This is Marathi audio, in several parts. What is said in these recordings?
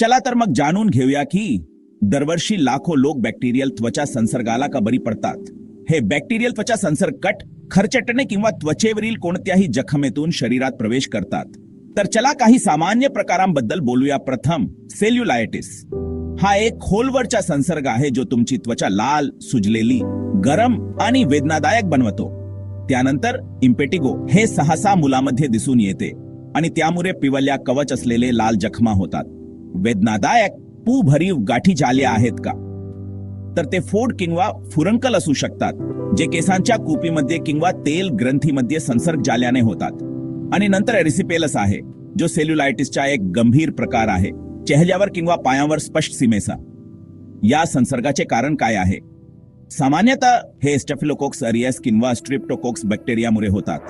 चला तर मग जाणून घेऊया की दरवर्षी लाखो लोक बॅक्टेरियल त्वचा संसर्गाला का बरी पडतात? हे बॅक्टेरियल त्वचा संसर्ग कट खरचटणे किंवा त्वचेवरील कोणत्याही जखमेतून शरीरात प्रवेश करतात. तर चला काही सामान्य प्रकारांबद्दल बोलूया. प्रथम सेल्युलायटिस हा एक खोलवरचा संसर्ग आहे जो तुमची त्वचा लाल सुजलेली गरम आणि वेदनादायक बनवतो. त्यानंतर इम्पेटिगो हे सहसा मुलामध्ये दिसून येते आणि त्यामुळे पिवल्या कवच असलेले लाल जखमा होतात. वेदनादायक पू भरीव गाठी झाल्या आहेत का? तर ते फोड किंवा फुरंकल असू शकतात जे केसांच्या कुपीमध्ये किंवा तेल ग्रंथीमध्ये संसर्ग झाल्याने होतात. आणि नंतर एरिसिपेलस आहे जो सेल्युलायटिसचा एक गंभीर प्रकार आहे चेहऱ्यावर किंवा पायावर स्पष्ट सीमेचा या संसर्गाचे कारण काय आहे? सामान्यतः हे स्टेफिलोकोक्स अरियस किंवा स्ट्रिप्टोकोक्स बॅक्टेरियामुळे होतात.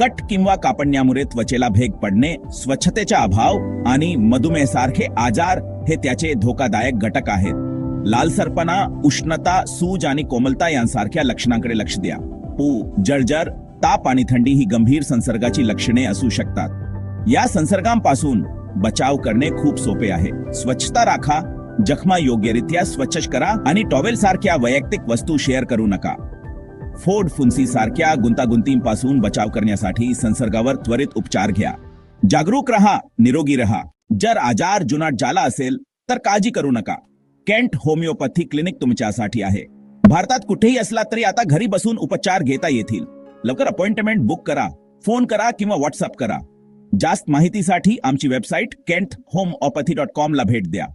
कट किंवा कापडण्यामुळे त्वचेला भेग पडणे स्वच्छतेचा अभाव आणि मधुमेहासारखे आजार हे त्याचे धोकादायक घटक आहेत. लालसरपणा उष्णता सूज आणि कोमलता यांसारख्या लक्षणांकडे लक्ष द्या. पू जर्जर ताप आणि थंडी ही गंभीर संसर्गाची लक्षणे असू शकतात. या संसर्गांपासून बचाव करणे खूप सोपे आहे. स्वच्छता राखा जखमा योग्यरित्या स्वच्छ करा आणि टॉवेल सारख्या वैयक्तिक वस्तू शेअर करू नका. फोड फुन्सी सारख्या गुंतागुंतींपासून बचाव करण्यासाठी संसर्गावर त्वरित उपचार घ्या. जागरूक रहा निरोगी रहा. जर आजार जुनाट झाला असेल तर काळजी करू नका. केंट होमिओपॅथी क्लिनिक तुमच्यासाठी आहे. भारतात कुठेही असला तरी आता घरी बसून उपचार घेता येतील. लवकर अपॉइंटमेंट बुक करा फोन करा किंवा व्हॉट्सअप करा. जास्त माहितीसाठी आमची website Kent homeopathy dot com ला भेट द्या.